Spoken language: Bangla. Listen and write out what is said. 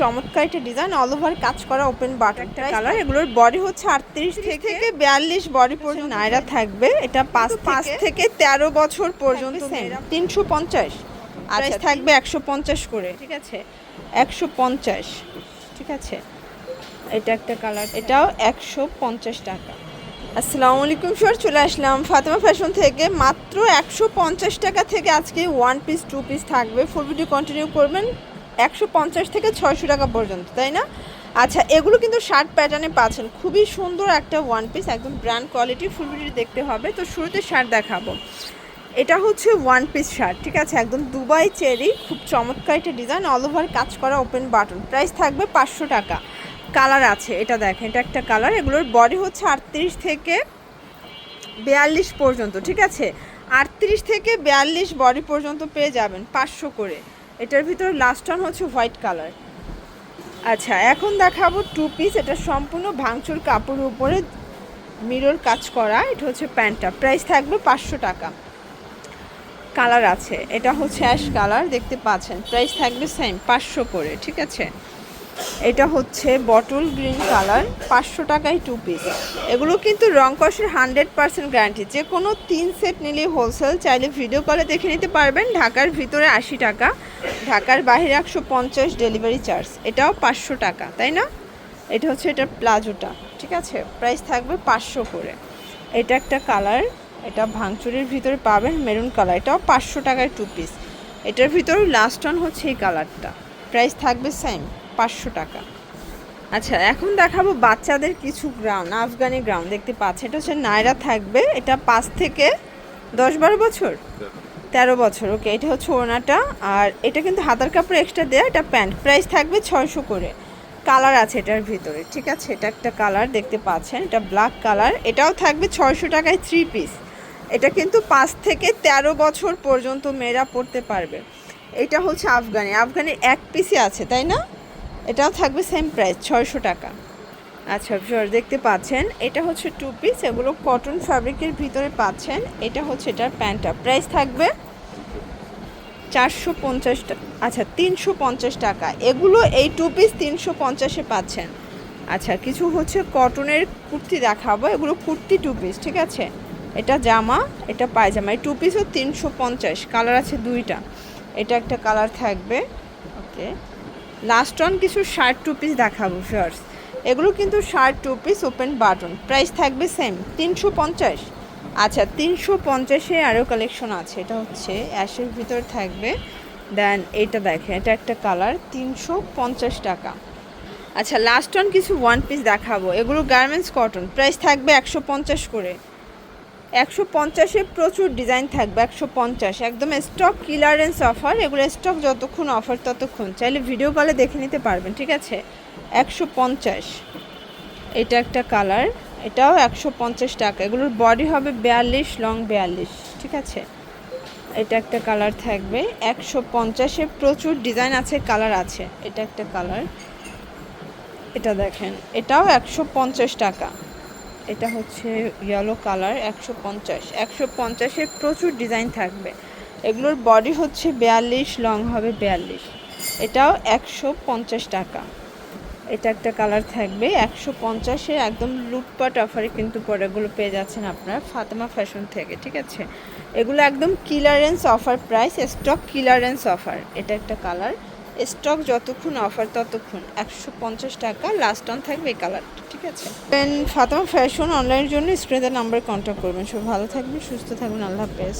চমৎকার একটা ডিজাইন অল ওভার কাজ করা ওপেন বাট একটা কালার এগুলোর বডি হচ্ছে আটত্রিশ থেকে বিয়াল্লিশ বডি পর্যন্ত নাইরা থাকবে। এটা পাঁচ পাঁচ থেকে তেরো বছর পর্যন্ত তিনশো পঞ্চাশ। আচ্ছা থাকবে একশো পঞ্চাশ করে ঠিক আছে? একশো পঞ্চাশ ঠিক আছে? এটা একটা কালার এটাও একশো পঞ্চাশ টাকা। আসসালামু আলাইকুম স্যার চলে আসলাম ফাতেমা ফ্যাশন থেকে। মাত্র একশো পঞ্চাশ টাকা থেকে আজকে ওয়ান পিস টু পিস থাকবে। ফুল ভিডিও কন্টিনিউ করবেন। একশো পঞ্চাশ থেকে ছয়শো টাকা পর্যন্ত, তাই না? আচ্ছা এগুলো কিন্তু শার্ট প্যাটার্নে পাচ্ছেন। খুবই সুন্দর একটা ওয়ান পিস একদম ব্র্যান্ড কোয়ালিটি ফুল ভিডিও দেখতে হবে। তো শুরুতে শার্ট দেখাবো। এটা হচ্ছে ওয়ান পিস শার্ট ঠিক আছে? একদম দুবাই চেরি, খুব চমৎকার একটা ডিজাইন অল ওভার কাজ করা ওপেন বাটন প্রাইস থাকবে পাঁচশো টাকা। কালার আছে, এটা দেখেন, এটা একটা কালার এগুলোর বডি হচ্ছে আটত্রিশ থেকে বিয়াল্লিশ পর্যন্ত, ঠিক আছে? আটত্রিশ থেকে বিয়াল্লিশ বডি পর্যন্ত পেয়ে যাবেন পাঁচশো করে। এটার ভিতর লাস্ট ওয়ান হচ্ছে হোয়াইট কালার আচ্ছা এখন দেখাবো টু পিস এটা সম্পূর্ণ ভাঙচুর কাপড়ের উপরে মিরর কাজ করা। এটা হচ্ছে প্যান্টটা। প্রাইস থাকবে পাঁচশো টাকা। কালার আছে। এটা হচ্ছে অ্যাশ কালার দেখতে পাচ্ছেন। প্রাইস থাকবে সেম পাঁচশো করে, ঠিক আছে? এটা হচ্ছে বটল গ্রিন কালার পাঁচশো টাকায় টু পিস এগুলো কিন্তু রং কষের হান্ড্রেড পার্সেন্ট গ্যারান্টি যে কোনো তিন সেট নিলে হোলসেল চাইলে ভিডিও কলে দেখে নিতে পারবেন ঢাকার ভিতরে আশি টাকা, ঢাকার বাইরে একশো পঞ্চাশ ডেলিভারি চার্জ এটাও পাঁচশো টাকা, তাই না? এটা হচ্ছে এটা প্লাজোটা, ঠিক আছে? প্রাইস থাকবে পাঁচশো করে। এটা একটা কালার এটা ভাঙচুরের ভিতরে পাবেন মেরুন কালার এটাও পাঁচশো টাকায় টু পিস এটার ভিতরে লাস্ট অন হচ্ছে এই কালারটা প্রাইস থাকবে সেম পাঁচশো টাকা। আচ্ছা এখন দেখাবো বাচ্চাদের কিছু গ্রাউন্ড আফগানি গ্রাউন্ড দেখতে পাচ্ছি, এটা হচ্ছে নায়রা থাকবে। এটা পাঁচ থেকে দশ বারো বছর? তেরো বছর, ওকে। এটা হচ্ছে ওনাটা। আর এটা কিন্তু হাতার কাপড় এক্সট্রা দেওয়া এটা প্যান্ট। প্রাইস থাকবে ছয়শো করে। কালার আছে এটার ভিতরে, ঠিক আছে? এটা একটা কালার, দেখতে পাচ্ছেন, এটা ব্ল্যাক কালার। এটাও থাকবে ছয়শো টাকায় থ্রি পিস এটা কিন্তু পাঁচ থেকে তেরো বছর পর্যন্ত মেয়েরা পড়তে পারবে। এটা হচ্ছে আফগানি। আফগানির এক পিসই আছে, তাই না? এটাও থাকবে সেম প্রাইস ছয়শো টাকা। আচ্ছা ভিউয়ার দেখতে পাচ্ছেন, এটা হচ্ছে টু পিস এগুলো কটন ফ্যাব্রিকের ভিতরে পাচ্ছেন, এটা হচ্ছে এটার প্যান্টটা প্রাইস থাকবে চারশো পঞ্চাশ আচ্ছা তিনশো পঞ্চাশ টাকা। এগুলো এই টু পিস তিনশো পঞ্চাশে পাচ্ছেন। আচ্ছা কিছু হচ্ছে কটনের কুর্তি দেখাবো, এগুলো কুর্তি টু পিস ঠিক আছে? এটা জামা, এটা পায়জামা, এই টু পিসও তিনশো পঞ্চাশ কালার আছে দুইটা। এটা একটা কালার থাকবে ওকে লাস্ট অন কিছু শার্ট টু পিস দেখাবো ফার্স এগুলো কিন্তু shirt two piece open button price থাকবে সেম তিনশো পঞ্চাশ। আচ্ছা তিনশো পঞ্চাশে আরও কালেকশন আছে। এটা হচ্ছে অ্যাশের ভিতর থাকবে। দেন এটা দেখেন, এটা একটা কালার তিনশো পঞ্চাশ টাকা। আচ্ছা লাস্ট অন কিছু ওয়ান পিস দেখাবো। এগুলো গার্মেন্টস কটন প্রাইস থাকবে একশো পঞ্চাশ করে। একশো পঞ্চাশে প্রচুর ডিজাইন থাকবে, একশো পঞ্চাশ। একদম স্টক ক্লিয়ারেন্স অফার এগুলো স্টক যতক্ষণ অফার ততক্ষণ। চাইলে ভিডিও কলে দেখে নিতে পারবেন, ঠিক আছে? একশো পঞ্চাশ। এটা একটা কালার এটাও একশো পঞ্চাশ টাকা। এগুলোর বডি হবে বিয়াল্লিশ লং বিয়াল্লিশ, ঠিক আছে? এটা একটা কালার থাকবে, একশো পঞ্চাশে প্রচুর ডিজাইন আছে কালার আছে। এটা একটা কালার এটা দেখেন, এটাও একশো পঞ্চাশ টাকা। এটা হচ্ছে ইয়েলো কালার একশো পঞ্চাশ। একশো পঞ্চাশে প্রচুর ডিজাইন থাকবে। এগুলোর বডি হচ্ছে বিয়াল্লিশ লং হবে বিয়াল্লিশ। এটাও একশো পঞ্চাশ টাকা। এটা একটা কালার থাকবে। একশো পঞ্চাশে একদম লুটপাট অফারে কিন্তু পরেগুলো পেয়ে যাচ্ছেন আপনার ফাতেমা ফ্যাশন থেকে, ঠিক আছে? এগুলো একদম clearance offer price stock clearance offer এটা একটা কালার স্টক যতক্ষণ অফার ততক্ষণ। একশো পঞ্চাশ টাকা লাস্ট অন থাকবে এই কালারটা ঠিক আছে? দেন ফাতেমা ফ্যাশন অনলাইনের জন্য স্ক্রিনের নাম্বার কন্ট্যাক্ট করবেন। সব ভালো থাকবেন, সুস্থ থাকবেন, আল্লাহ হাফেজ।